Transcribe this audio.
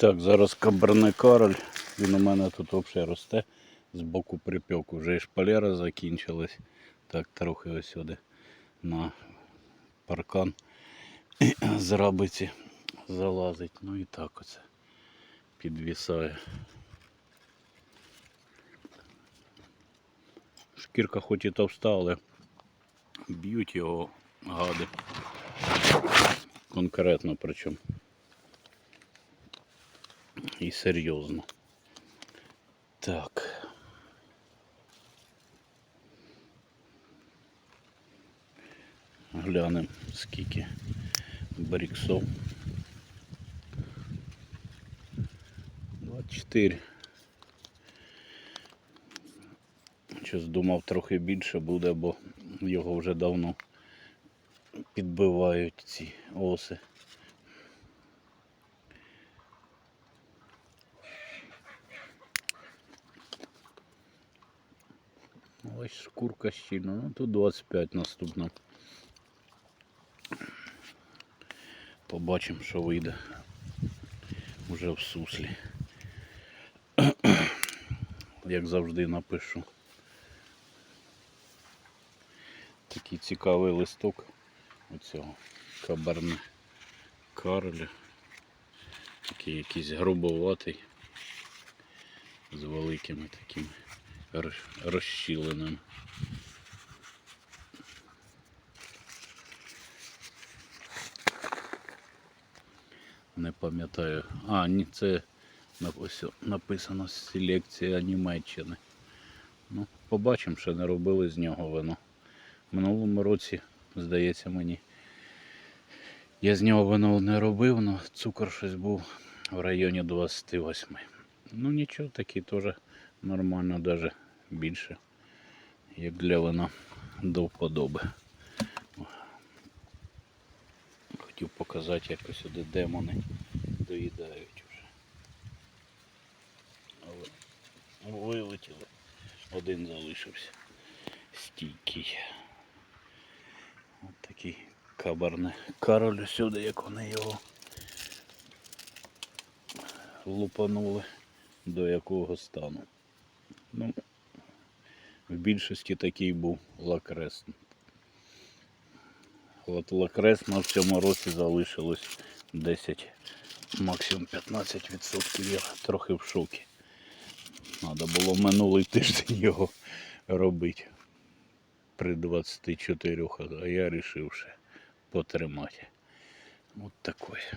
Так, зараз каберне король. Він у мене тут взагалі росте з боку припеку. Вже і шпалера закінчилась. Так, трохи ось сюди на паркан з рабиці залазить. Ну і так оце підвісає. Шкірка хоч і товста, але б'ють його гади. Конкретно причому. І серйозно. Так. Глянемо скільки бріксов. 24. Щось думав трохи більше буде, бо його вже давно підбивають ці оси. Ось шкурка щільна, ну тут 25 наступна. Побачимо, що вийде вже в суслі. Як завжди напишу. Такий цікавий листок оцього кабарне карля. Такий якийсь грубоватий з великими такими роз- розщілинами. Не пам'ятаю. А, ні, це написано селекція Німеччини. Ну, побачимо, що не робили з нього вино. Минулому році, здається мені, я з нього вино не робив, але цукор щось був в районі 28. Ну нічого, такий теж нормально, навіть більше, як для вина до вподоби. Хотів показати, як ось сюди демони доїдають вже. Але вилетіли. Один залишився. Стійкий. От такий кабарне король сюди, як вони його лупанули до якого стану. Ну, в більшості такий був лакрес. От лакрес на цьому році залишилось 10, максимум 15%. Я трохи в шокі. Треба було минулий тиждень його робити при 24, а я вирішив ще потримати. От такое.